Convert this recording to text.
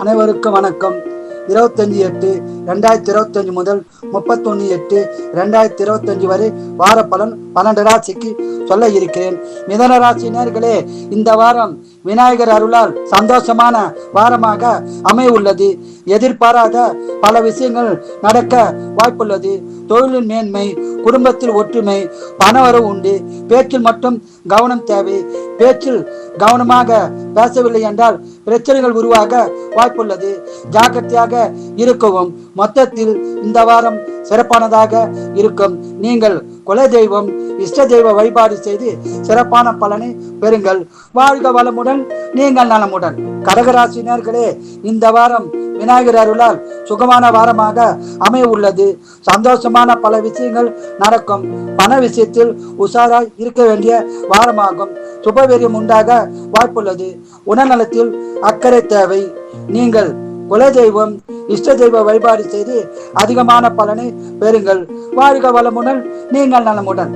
அனைவருக்கும் வணக்கம். இருபத்தஞ்சு எட்டு ரெண்டாயிரத்தி இருபத்தஞ்சு முதல் முப்பத்தொன்று எட்டு ரெண்டாயிரத்தி இருபத்தஞ்சு வரை வார பலன் பன்னெண்டு ராசிக்கு சொல்ல இருக்கிறேன். மிதன ராசினர்களே இந்த வாரம் விநாயகர் அருளால் சந்தோஷமான வாரமாக அமைய உள்ளது எதிர்பாராத பல விஷயங்கள் நடக்க வாய்ப்புள்ளது. தொழிலின் மேன்மை குடும்பத்தில் ஒற்றுமை பணவரவு உண்டு. பேச்சில் மட்டும் கவனம் தேவை. பேச்சில் கவனமாக பேசவில்லை என்றால் பிரச்சனைகள் உருவாக வாய்ப்புள்ளது. ஜாக்கிரதையாக இருக்கவும் மொத்தத்தில் இந்த வாரம் சிறப்பானதாக இருக்கும். நீங்கள் குல தெய்வம் இஷ்ட தெய்வ வழிபாடு செய்து சிறப்பான பலனை பெறுங்கள். வாழ்க வளமுடன் நீங்கள் நலமுடன். கடகராசினர்களே இந்த வாரம் விநாயகர் அருளால் சுகமான வாரமாக அமைய உள்ளது சந்தோஷமான பல விஷயங்கள் நடக்கும். பண விஷயத்தில் உஷாராய் இருக்க வேண்டிய வாரமாகும். சுபவீரியம் உண்டாக வாய்ப்புள்ளது. உடல்நலத்தில் அக்கறை தேவை. நீங்கள் குலதெய்வம் இஷ்ட தெய்வ வழிபாடு செய்து அதிகமான பலனை பெறுங்கள். வாழ்க வளமுடன் நீங்கள் நலமுடன்.